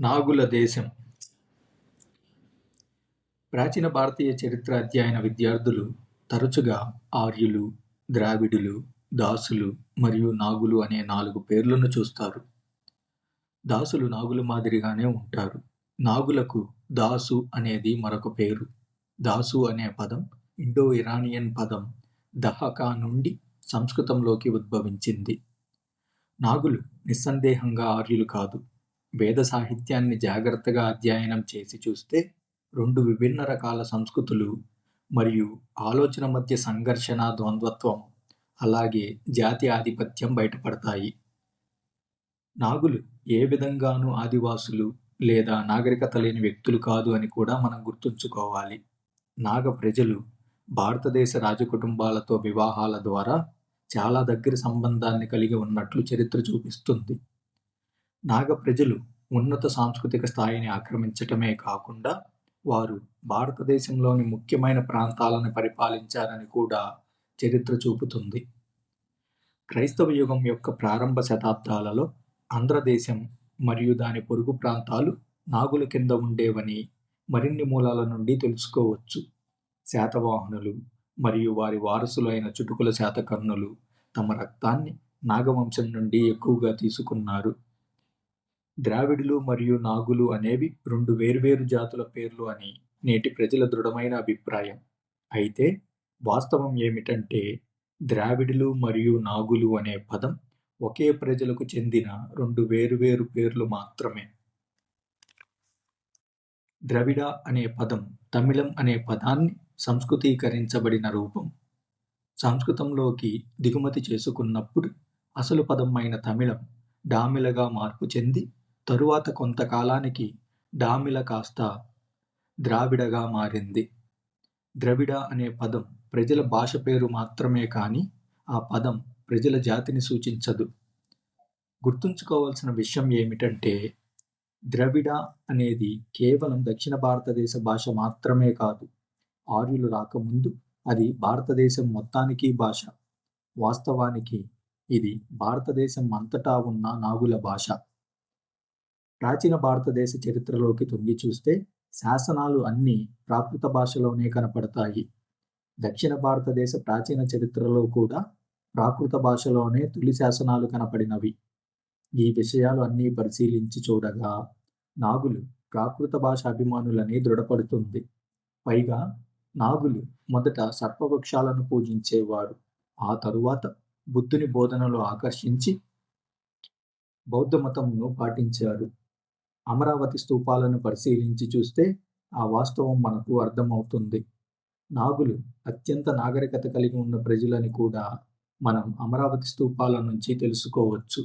నాగుల దేశం. ప్రాచీన భారతీయ చరిత్ర అధ్యయన విద్యార్థులు తరచుగా ఆర్యులు ద్రావిడులు దాసులు మరియు నాగులు అనే నాలుగు పేర్లను చూస్తారు. దాసులు నాగుల మాదిరిగానే ఉంటారు. నాగులకు దాసు అనేది మరొక పేరు. దాసు అనే పదం ఇండో ఇరానియన్ పదం దహకా నుండి సంస్కృతంలోకి ఉద్భవించింది. నాగులు నిస్సందేహంగా ఆర్యులు కాదు. వేద సాహిత్యాన్ని జాగ్రత్తగా అధ్యయనం చేసి చూస్తే రెండు విభిన్న రకాల సంస్కృతులు మరియు ఆలోచన మధ్య సంఘర్షణ ద్వంద్వత్వం అలాగే జాతి ఆధిపత్యం బయటపడతాయి. నాగులు ఏ విధంగానూ ఆదివాసులు లేదా నాగరికత లేని వ్యక్తులు కాదు అని కూడా మనం గుర్తుంచుకోవాలి. నాగ ప్రజలు భారతదేశ రాజకుటుంబాలతో వివాహాల ద్వారా చాలా దగ్గర సంబంధాన్ని కలిగి ఉన్నట్లు చరిత్ర చూపిస్తుంది. నాగ ప్రజలు ఉన్నత సాంస్కృతిక స్థాయిని ఆక్రమించటమే కాకుండా వారు భారతదేశంలోని ముఖ్యమైన ప్రాంతాలను పరిపాలించారని కూడా చరిత్ర చూపుతుంది. క్రైస్తవ యుగం యొక్క ప్రారంభ శతాబ్దాలలో ఆంధ్రదేశం మరియు దాని పొరుగు ప్రాంతాలు నాగుల కింద ఉండేవని మరిన్ని మూలాల నుండి తెలుసుకోవచ్చు. శాతవాహనులు మరియు వారి వారసులైన చుటుకుల శాతకర్ణులు తమ రక్తాన్ని నాగవంశం నుండి ఎక్కువగా తీసుకున్నారు. ద్రావిడులు మరియు నాగులు అనేవి రెండు వేర్వేరు జాతుల పేర్లు అని నేటి ప్రజల దృఢమైన అభిప్రాయం. అయితే వాస్తవం ఏమిటంటే ద్రావిడులు మరియు నాగులు అనే పదం ఒకే ప్రజలకు చెందిన రెండు వేరువేరు పేర్లు మాత్రమే. ద్రవిడ అనే పదం తమిళం అనే పదాన్ని సంస్కృతీకరించబడిన రూపం. సంస్కృతంలోకి దిగుమతి చేసుకున్నప్పుడు అసలు పదం అయిన తమిళం డామిలగా మార్పు చెంది తరువాత కొంతకాలానికి డామిల కాస్త ద్రావిడగా మారింది. ద్రవిడ అనే పదం ప్రజల భాష పేరు మాత్రమే కానీ ఆ పదం ప్రజల జాతిని సూచించదు. గుర్తుంచుకోవాల్సిన విషయం ఏమిటంటే ద్రవిడ అనేది కేవలం దక్షిణ భారతదేశ భాష మాత్రమే కాదు ఆర్యులు రాకముందు అది భారతదేశం మొత్తానికి భాష. వాస్తవానికి ఇది భారతదేశం అంతటా ఉన్న నాగుల భాష. ప్రాచీన భారతదేశ చరిత్రలోకి తొంగి చూస్తే శాసనాలు అన్నీ ప్రాకృత భాషలోనే కనపడతాయి. దక్షిణ భారతదేశ ప్రాచీన చరిత్రలో కూడా ప్రాకృత భాషలోనే తొలి శాసనాలు కనపడినవి. ఈ విషయాలు అన్నీ పరిశీలించి చూడగా నాగులు ప్రాకృత భాష అభిమానులని దృఢపడుతుంది. పైగా నాగులు మొదట సర్పవృక్షాలను పూజించేవారు. ఆ తరువాత బుద్ధుని బోధనలు ఆకర్షించి బౌద్ధ మతంను పాటించారు. అమరావతి స్తూపాలను పరిశీలించి చూస్తే ఆ వాస్తవం మనకు అర్థమవుతుంది. నాగులు అత్యంత నాగరికత కలిగి ఉన్న ప్రజలని కూడా మనం అమరావతి స్తూపాల నుంచి తెలుసుకోవచ్చు.